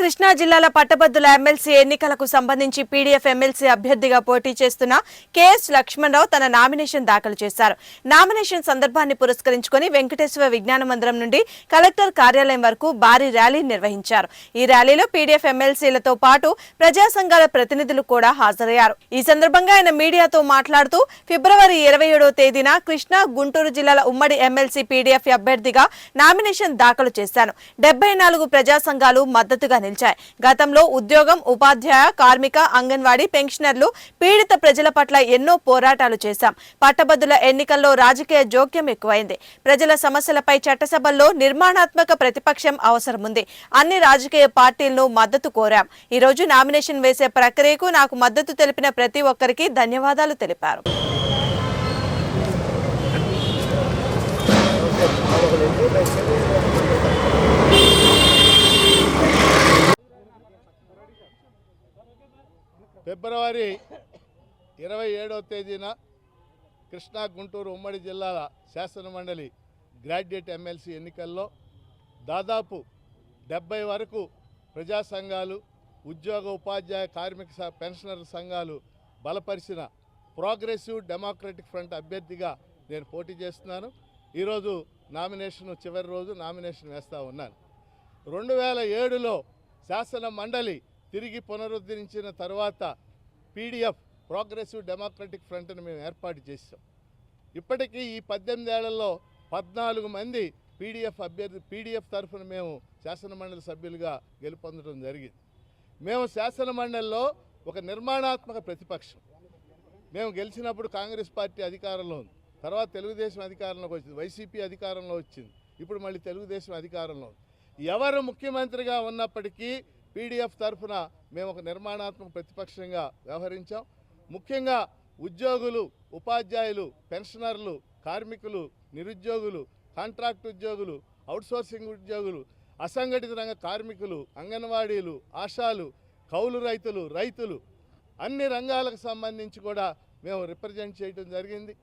కృష్ణా జిల్లాల పట్టభద్రుల ఎమ్మెల్సీ ఎన్నికలకు సంబంధించి పీడీఎఫ్ ఎమ్మెల్సీ అభ్యర్థిగా పోటీ చేస్తున్న కెఎస్ లక్ష్మణరావు తన నామినేషన్ దాఖలు చేశారు. నామినేషన్ సందర్భాన్ని పురస్కరించుకొని వెంకటేశ్వర విజ్ఞాన మందిరం నుండి కలెక్టర్ కార్యాలయం వరకు భారీ ర్యాలీ నిర్వహించారు. ఈ ర్యాలీలో పీడీఎఫ్ ఎమ్మెల్సీలతో పాటు ప్రజా సంఘాల ప్రతినిధులు కూడా హాజరయ్యారు. ఈ సందర్భంగా ఆయన మీడియాతో మాట్లాడుతూ ఫిబ్రవరి ఇరవై ఏడవ తేదీన కృష్ణా గుంటూరు జిల్లాల ఉమ్మడి ఎమ్మెల్సీ పీడీఎఫ్ అభ్యర్థిగా నామినేషన్ దాఖలు చేశాను. డెబ్బై నాలుగు ప్రజా సంఘాలు మద్దతుగా నిలిచాయి గతంలో ఉద్యోగం ఉపాధ్యాయ కార్మిక అంగన్వాడీ పెన్షనర్లు పీడిత ప్రజల పట్ల ఎన్నో పోరాటాలు చేశాం. పట్టభద్రుల ఎన్నికల్లో రాజకీయ జోక్యం ఎక్కువైంది. ప్రజల సమస్యలపై చట్టసభల్లో నిర్మాణాత్మక ప్రతిపక్షం అవసరముంది. అన్ని రాజకీయ పార్టీలను మద్దతు కోరాం. ఈ రోజు నామినేషన్ వేసే ప్రక్రియకు నాకు మద్దతు తెలిపిన ప్రతి ఒక్కరికి ధన్యవాదాలు తెలిపారు. ఫిబ్రవరి ఇరవై ఏడవ తేదీన కృష్ణా గుంటూరు ఉమ్మడి జిల్లాల శాసనమండలి గ్రాడ్యుయేట్ ఎమ్మెల్సీ ఎన్నికల్లో దాదాపు డెబ్బై వరకు ప్రజా సంఘాలు ఉద్యోగ ఉపాధ్యాయ కార్మిక స- పెన్షనర్ సంఘాలు బలపరిచిన ప్రోగ్రెసివ్ డెమోక్రటిక్ ఫ్రంట్ అభ్యర్థిగా నేను పోటీ చేస్తున్నాను. ఈరోజు నామినేషన్ చివరి రోజు నామినేషన్ వేస్తూ ఉన్నాను. రెండు వేల ఏడులో శాసన మండలి తిరిగి పునరుద్ధరించిన తర్వాత పీడిఎఫ్ ప్రోగ్రెసివ్ డెమోక్రటిక్ ఫ్రంట్ని మేము ఏర్పాటు చేసాం ఇప్పటికీ ఈ పద్దెనిమిది ఏళ్ళలో పద్నాలుగు మంది పీడిఎఫ్ అభ్యర్థి పీడిఎఫ్ తరఫున మేము శాసన మండలి సభ్యులుగా గెలుపొందడం జరిగింది. మేము శాసనమండలిలో ఒక నిర్మాణాత్మక ప్రతిపక్షం. మేము గెలిచినప్పుడు కాంగ్రెస్ పార్టీ అధికారంలో ఉంది. తర్వాత తెలుగుదేశం అధికారంలోకి వచ్చింది. వైసీపీ అధికారంలో వచ్చింది. ఇప్పుడు మళ్ళీ తెలుగుదేశం అధికారంలో ఉంది. ఎవరు ముఖ్యమంత్రిగా ఉన్నప్పటికీ పీడిఎఫ్ తరఫున మేము ఒక నిర్మాణాత్మక ప్రతిపక్షంగా వ్యవహరించాం. ముఖ్యంగా ఉద్యోగులు ఉపాధ్యాయులు పెన్షనర్లు కార్మికులు నిరుద్యోగులు కాంట్రాక్ట్ ఉద్యోగులు అవుట్సోర్సింగ్ ఉద్యోగులు అసంఘటిత రంగ కార్మికులు అంగన్వాడీలు ఆశాలు కౌలు రైతులు రైతులు అన్ని రంగాలకు సంబంధించి కూడా మేము రిప్రజెంట్ చేయడం జరిగింది.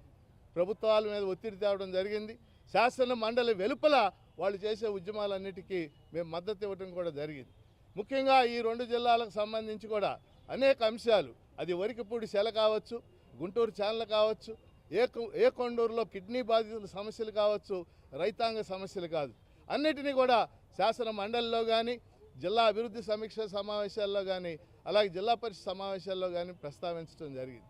ప్రభుత్వాల మీద ఒత్తిడి తేవడం జరిగింది. శాసన మండలి వెలుపల వాళ్ళు చేసే ఉద్యమాలన్నిటికీ మేము మద్దతు ఇవ్వడం కూడా జరిగింది. ముఖ్యంగా ఈ రెండు జిల్లాలకు సంబంధించి కూడా అనేక అంశాలు. అది వరికిపూడి సెల కావచ్చు గుంటూరు ఛానల్ కావచ్చు ఏ ఏ కొండూరులో కిడ్నీ బాధితుల సమస్యలు కావచ్చు రైతాంగ సమస్యలు కాదు. అన్నిటినీ కూడా శాసన మండలిలో కానీ జిల్లా అభివృద్ధి సమీక్ష సమావేశాల్లో కానీ అలాగే జిల్లా పరిషత్ సమావేశాల్లో కానీ ప్రస్తావించడం జరిగింది.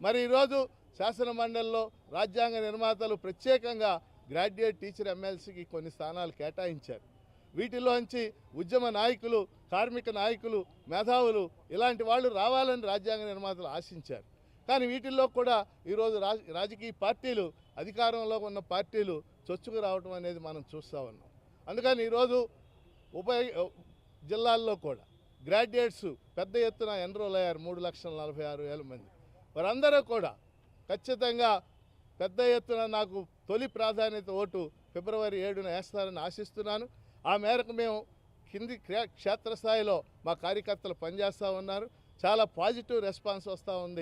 మరి ఈరోజు శాసన మండలిలో రాజ్యాంగ నిర్మాతలు ప్రత్యేకంగా గ్రాడ్యుయేట్ టీచర్ ఎమ్మెల్సీకి కొన్ని స్థానాలు కేటాయించారు. వీటిలోంచి ఉద్యమ నాయకులు కార్మిక నాయకులు మేధావులు ఇలాంటి వాళ్ళు రావాలని రాజ్యాంగ నిర్మాతలు ఆశించారు. కానీ వీటిల్లో కూడా ఈరోజు రాజకీయ పార్టీలు అధికారంలో ఉన్న పార్టీలు చొచ్చుకు రావడం అనేది మనం చూస్తూ ఉన్నాం. అందుకని ఈరోజు ఉప జిల్లాల్లో కూడా గ్రాడ్యుయేట్స్ పెద్ద ఎత్తున ఎన్రోల్ అయ్యారు మూడు లక్షల నలభై ఆరు వేల మంది. వారందరూ కూడా ఖచ్చితంగా పెద్ద ఎత్తున నాకు తొలి ప్రాధాన్యత ఓటు ఫిబ్రవరి ఏడున వేస్తారని ఆశిస్తున్నాను. ఆ మేరకు మేము కింది క్షేత్రస్థాయిలో మా కార్యకర్తలు పనిచేస్తూ ఉన్నారు. చాలా పాజిటివ్ రెస్పాన్స్ వస్తూ ఉంది.